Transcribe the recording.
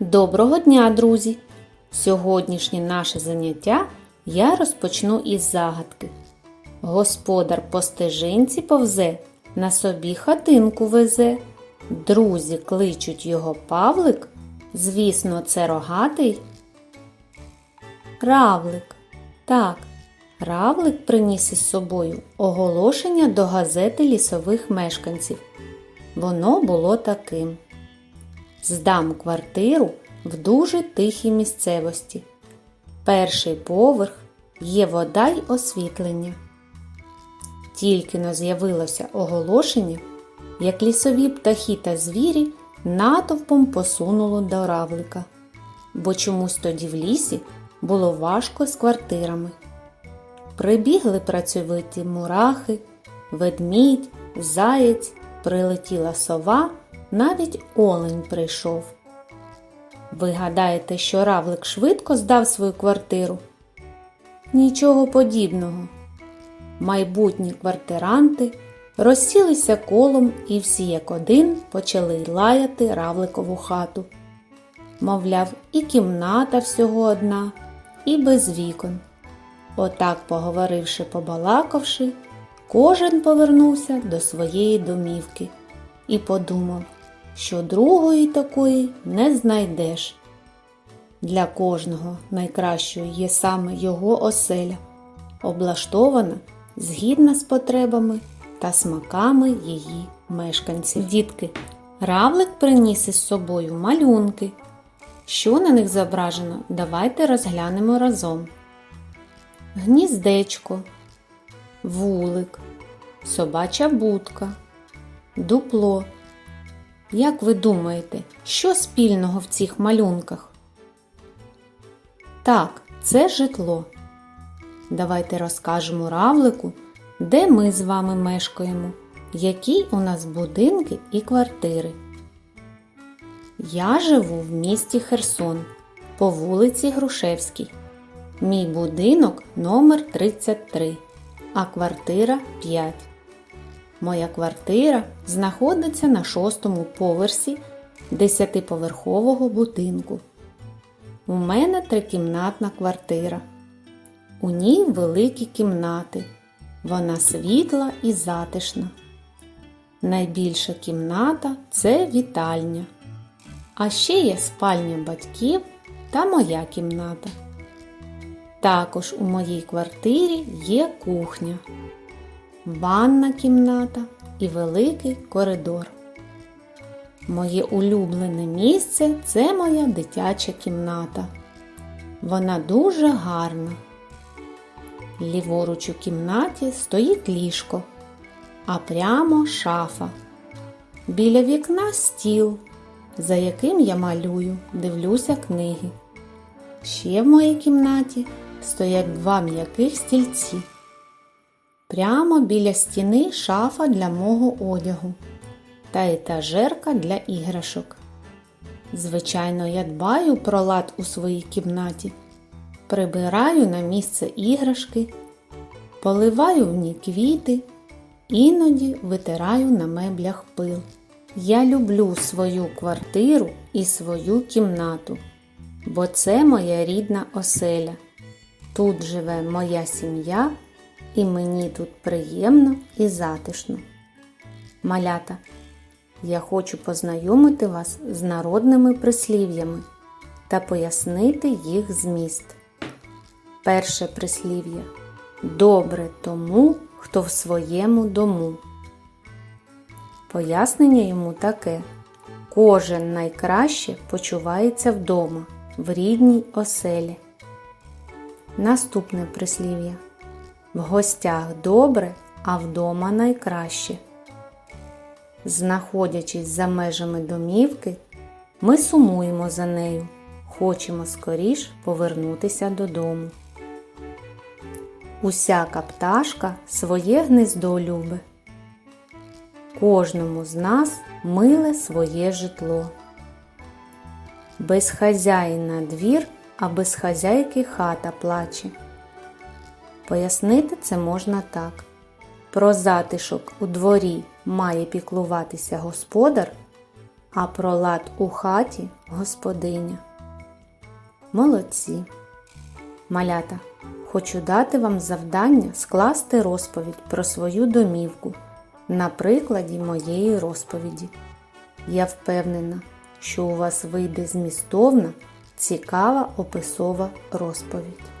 Доброго дня, друзі! Сьогоднішнє наше заняття я розпочну із загадки. Господар по стежинці повзе, на собі хатинку везе. Друзі кличуть його Павлик. Звісно, це рогатий. Равлик. Так, Равлик приніс із собою оголошення до газети лісових мешканців. Воно було таким. Здам квартиру в дуже тихій місцевості. Перший поверх є вода й освітлення. Тільки но з'явилося оголошення, як лісові птахи та звірі натовпом посунуло до равлика, бо чомусь тоді в лісі було важко з квартирами. Прибігли працьовиті мурахи, ведмідь, заєць, прилетіла сова, навіть олень прийшов. Ви гадаєте, що равлик швидко здав свою квартиру? Нічого подібного. Майбутні квартиранти розсілися колом і всі як один почали лаяти равликову хату. Мовляв, і кімната всього одна, і без вікон. Отак, поговоривши, побалакавши, кожен повернувся до своєї домівки і подумав, що другої такої не знайдеш. Для кожного найкращою є саме його оселя, облаштована згідно з потребами та смаками її мешканців. Дітки, равлик приніс із собою малюнки. Що на них зображено, давайте розглянемо разом. Гніздечко, вулик, собача будка, дупло. Як ви думаєте, що спільного в цих малюнках? Так, це житло. Давайте розкажемо равлику, де ми з вами мешкаємо, які у нас будинки і квартири. Я живу в місті Херсон по вулиці Грушевській. Мій будинок номер 33, а квартира 5. Моя квартира знаходиться на шостому поверсі десятиповерхового будинку. У мене трикімнатна квартира. У ній великі кімнати. Вона світла і затишна. Найбільша кімната це вітальня. А ще є спальня батьків та моя кімната. Також у моїй квартирі є кухня, ванна кімната і великий коридор. Моє улюблене місце це моя дитяча кімната. Вона дуже гарна. Ліворуч у кімнаті стоїть ліжко, а прямо шафа. Біля вікна стіл, за яким я малюю, дивлюся книги. Ще в моїй кімнаті стоять два м'яких стільці. Прямо біля стіни шафа для мого одягу та етажерка для іграшок. Звичайно, я дбаю про лад у своїй кімнаті, прибираю на місце іграшки, поливаю в ній квіти, іноді витираю на меблях пил. Я люблю свою квартиру і свою кімнату, бо це моя рідна оселя. Тут живе моя сім'я, і мені тут приємно і затишно. Малята, я хочу познайомити вас з народними прислів'ями та пояснити їх зміст. Перше прислів'я Добре тому, хто в своєму дому. Пояснення йому таке. Кожен найкраще почувається вдома, в рідній оселі. Наступне прислів'я. В гостях добре, а вдома найкраще. Знаходячись за межами домівки, ми сумуємо за нею, хочемо скоріш повернутися додому. Усяка пташка своє гнездо любе. Кожному з нас миле своє житло. Без хазяїна двір, а без хазяйки хата плаче. Пояснити це можна так. Про затишок у дворі має піклуватися господар, а про лад у хаті господиня. Молодці. Малята, хочу дати вам завдання скласти розповідь про свою домівку на прикладі моєї розповіді. Я впевнена, що у вас вийде змістовна, цікава описова розповідь.